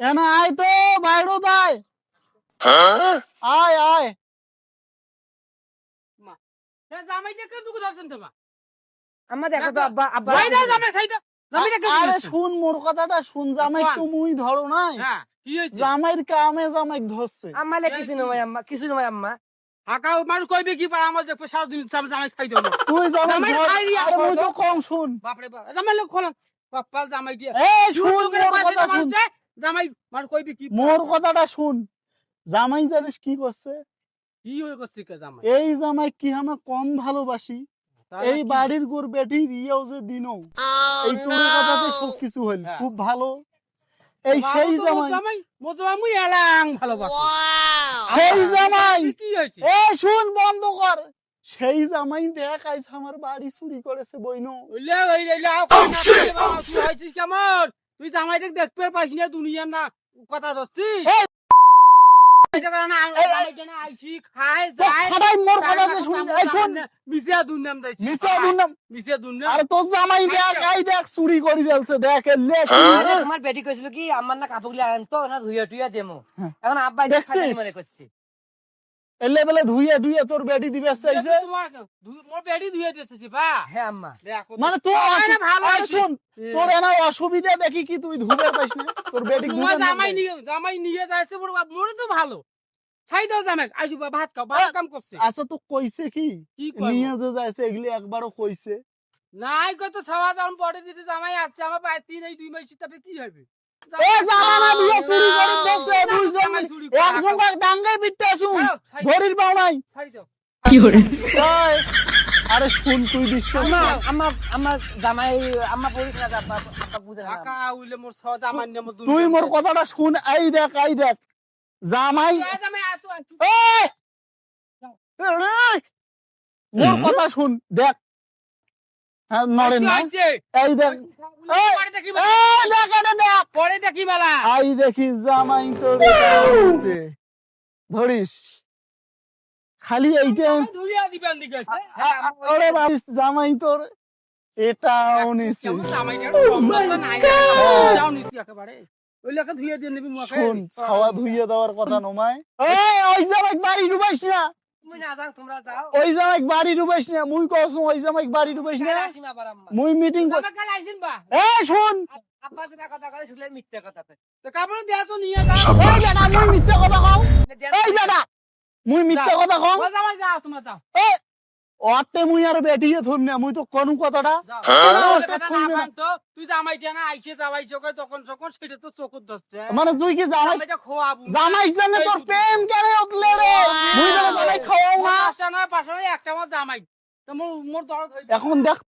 এনা আয় তো বাইরো আয় আয়। আয় জামাইটা কেন দুঃখ ধরছেন তোমার আম্মা দেখো তো আব্বা আব্বা জামাই সাই দাও জামাইটা কেন আরে শুন মোর কথাটা শুন জামাই তুমি ধরো নাই। হ্যাঁ কি হয়েছে? জামাইর কামে জামাই ধরছে। আম্মা কিছু নয় আম্মা কিছু নয় আম্মা। হাকা মানুষ কইবে কি পার আমার সারা দিন জামাই দাও না। তুই জামাই খাই আরে মুই তো কম শুন। বাপরে বাপ জামাই লোক খোলা বাপ্পা জামাই দিয়ে। এ শুন শুন মোর কথা শুন। মানুষ যায়, জামাই মানুষ কইবে কি মোর কথাটা শুন। জামাই জানিস কি করছে? কি হয়ে করছে কে জামাই? এই জামাই কি আমার কম ভালোবাসি? এই বাড়ির গোর বেটি যে দিনও এই তোর কথাতে সব কিছু হইল। হ্যাঁ। খুব ভালো। এই সেই জামাই। জামাই মোর মুই এলাং ভালোবাসি। সেই জামাই। কি হয়েছে? এ শুন বন্ধ কর। সেই জামাই দেখ আইস আমার বাড়ি চুরি করেছে বইনো। হয়েছিস কেমন? তুই জামাইটা দেখতে পাইস না দুনিয়ার না কথা ধরছিস? জামাই দেখ চুরি করে ফেলছে তোমার বেটি কইছিল কি আমার না কাপড়গুলো আনতো না ধুইয়া টুইয়া দেমো। হ্যাঁ। এখন আব্বা দেখছিস? মনে এলে বেলে ধুইয়ে ধুইয়ে তোর দিবে চাইছে মোর বেডি ধুয়ে দিয়েছে বা? হ্যাঁ আম্মা। দেখো তো। মানে তোর ভালো শুন তোর এনা অসুবিধা দেখি কি তুই ধুবে পাইস না? তোর ধুবে জামাই নিয়ে জামাই নিয়ে যাচ্ছে মোর বাপ মোর তো ভালো। ছাই দাও জামাই আইসু বা ভাত খাও ভালো কাম করছে। আচ্ছা তো কইছে কি? নিয়ে যে যাইছে এগুলি একবারও কইছে। নাই কত সওয়া দাম পড়ে দিছে জামাই আছে আমার পায়ে তিন এই দুই মাস তারপরে কি হবে? এ জানা না বিয়ে চুরি করে একজন। ডাঙ্গায় ছাড়ো, পাও নাই ছাড়ি দাও। আরে শুন তুই বিশ্ব আমার জামাই আম্মা বলিস না আব্বা আব্বা বুঝে না। কাকা উইলে মোর সওয়া জামাই নিয়ে মোর তুই মোর কথাটা শুন এই দেখ এই দেখ। জামাই আতো এই! মোর কথা শুন দেখ। হ্যাঁ না এই দেখ। পরে দেখি এই জামাই হইছে। ধরিস। খালি এইটা ধুইয়া দিবেন দিকে হ্যাঁ ওরে জামাই তোর। এটাও নিছি। শুন ছাওয়া ধুইয়ে দেওয়ার কথা নমায় ওই জামাই বাড়ি ডুবাইস না। তুমি না যাও তোমরা যাও। ওই জামাই বাড়ি ডুবাইস না। মুই কসম ওই জামাই বাড়ি ডুবাইস না। কাল আসিম আবার আম্মা মুই মিটিং শুন! কয় মিথ্যা কথা কয়। তো কাপড় দেয়া তো নিয়ে যাও। এই বেটা মুই মিথ্যা কথা কও। এই বেটা! মুই মিথ্যা কথা জামাই যাও তোমরা যাও। অতে মুই আর বেটিয়ে ধর না মুই তো কোন কথাটা। তুই জামাই না আইছে যাওয়াই চোখে তখন যখন সেটা তো চোখত ধরছে। মানে তুই কি জামাই জামাই জানে তোর প্রেম কেন উঠলে রে? মুই তো জামাই খাওয়াও না। না পাঁচটা একটা আমার জামাই। তো মোর মোর দরদ এখন দেখ